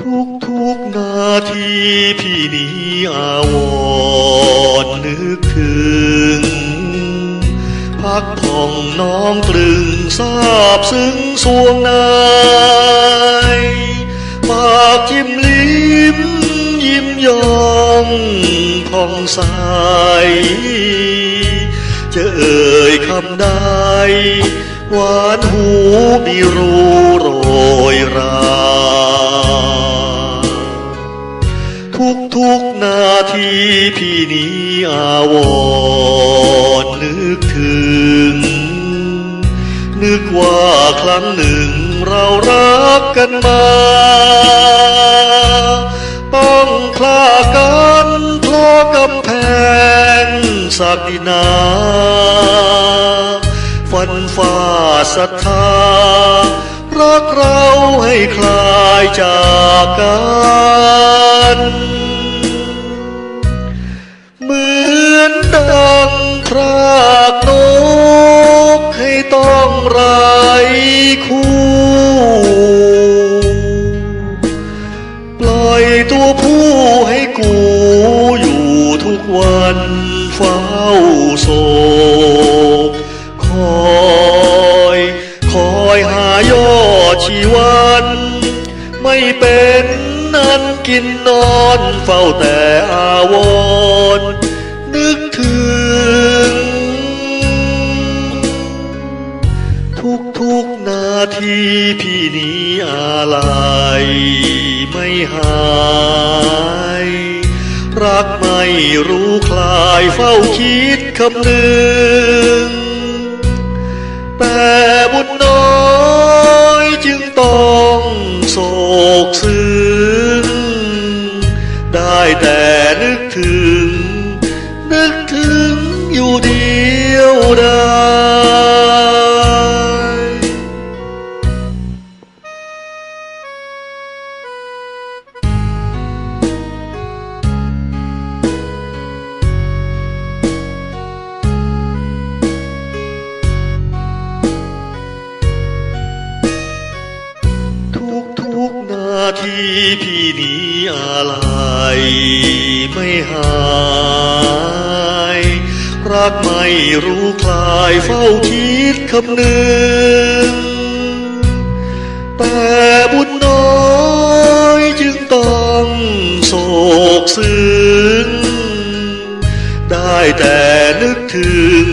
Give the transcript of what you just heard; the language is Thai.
ทุกทุกนาทีพี่นี้อาวรณ์นึกถึง พักผ่องน้องตรึงทราบซึ้งสวงในปากจิ้มลิ้มยิ้มยอมผ่องใสจะเอ่ยคำใดหวานหูมีรู้โรยรา ทุกทุกนาทีพี่นี้อาวรณ์นึกถึง นึกว่าครั้งหนึ่งเรารักกันมา ต้องคลากันเพราะกำแพงศักดินาฟันฝ่าศรัทธารักเราให้คลายจากกัน ไรคู่ปล่อยตัวผู้ให้กูอยู่ทุกวันเฝ้าโศกคอยคอยหายอดชีวันไม่เป็นนั้นกินนอนเฝ้าแต่อาวร ทีพี่นี้อะไรไม่หาย รักไม่รู้คลายเฝ้าคิดคำนึง แต่บุญน้อยจึงต้องโศกซึ้งได้แต่นึกถึง ทีพี่นี้อะไรไม่หายรักไม่รู้คลายเฝ้าคิดคำนึงแต่บุญน้อยจึงต้องโศกซึ้งได้แต่นึกถึง